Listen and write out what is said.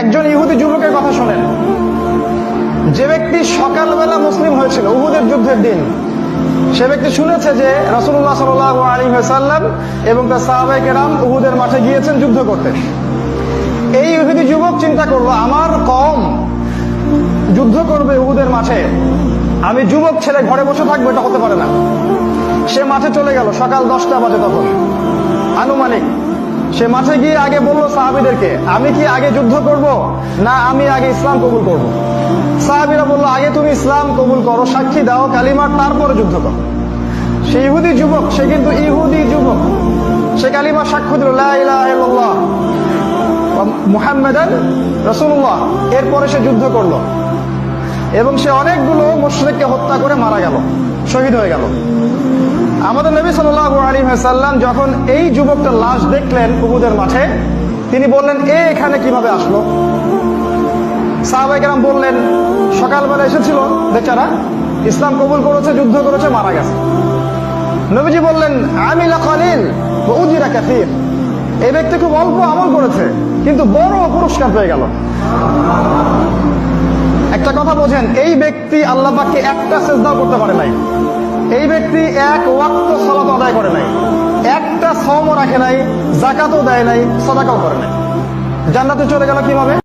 একজন ইহুদি যুবকের কথা শোনেন। যে ব্যক্তি সকালবেলা মুসলিম হয়েছিল, উহুদের যুদ্ধের দিন, সে ব্যক্তি শুনেছে যে রসুল্লাহ সাল আলী সাল্লাম এবং তার সাহাবাই কেরাম উহুদের মাঠে গিয়েছেন যুদ্ধ করতে। এই ইহুদি যুবক চিন্তা করল, আমার কম যুদ্ধ করবে উহুদের মাঠে। আমি যুবক ছেলে ঘরে বসে থাকব, এটা হতে পারে না। সে মাঠে চলে গেল, সকাল দশটা বাজে তখন। সে মাঠে গিয়ে আগে বলল সাহাবিদেরকে, আমি কি আগে যুদ্ধ করব না আমি আগে ইসলাম কবুল করব? সাহাবিরা বলল, আগে তুমি ইসলাম কবুল করো, সাক্ষী দাও, কালিমার তারপরে যুদ্ধ করো। সে ইহুদি যুবক, সে কিন্তু ইহুদি যুবক। সে কালিমার সাক্ষ্য দিল মুহাম্মাদান রাসূলুল্লাহ। এরপরে সে যুদ্ধ করল। এবং সে অনেকগুলো মুশরিককে হত্যা করে মারা গেল। শহীদ হয়ে গেল। আমাদের নবী সাল্লাল্লাহু আলাইহি সাল্লাম যখন এই যুবকটার লাশ দেখলেন উহুদের মাঠে, তিনি বললেন, এ এখানে কীভাবে আসলো? সাহাবাই কেরাম বললেন, সকালবেলা এসেছিল, বেচারা ইসলাম কবুল করেছে, যুদ্ধ করেছে, মারা গেছে। নবীজি বললেন, আমিলা খালিল উজিরা কাফির এই ব্যক্তি খুব অল্প আমল করেছে, কিন্তু বড় পুরস্কার পেয়ে গেল। বোঝেন, এই ব্যক্তি আল্লাহ একটা সেজদাও করতে পারে নাই। এই ব্যক্তি এক ওয়াক্ত সলাত আদায় করে নাই। একটা সমও রাখে নাই, জাকাতও দেয় নাই, সদাকাও করে নাই। জান্নাতে চলে গেল কীভাবে?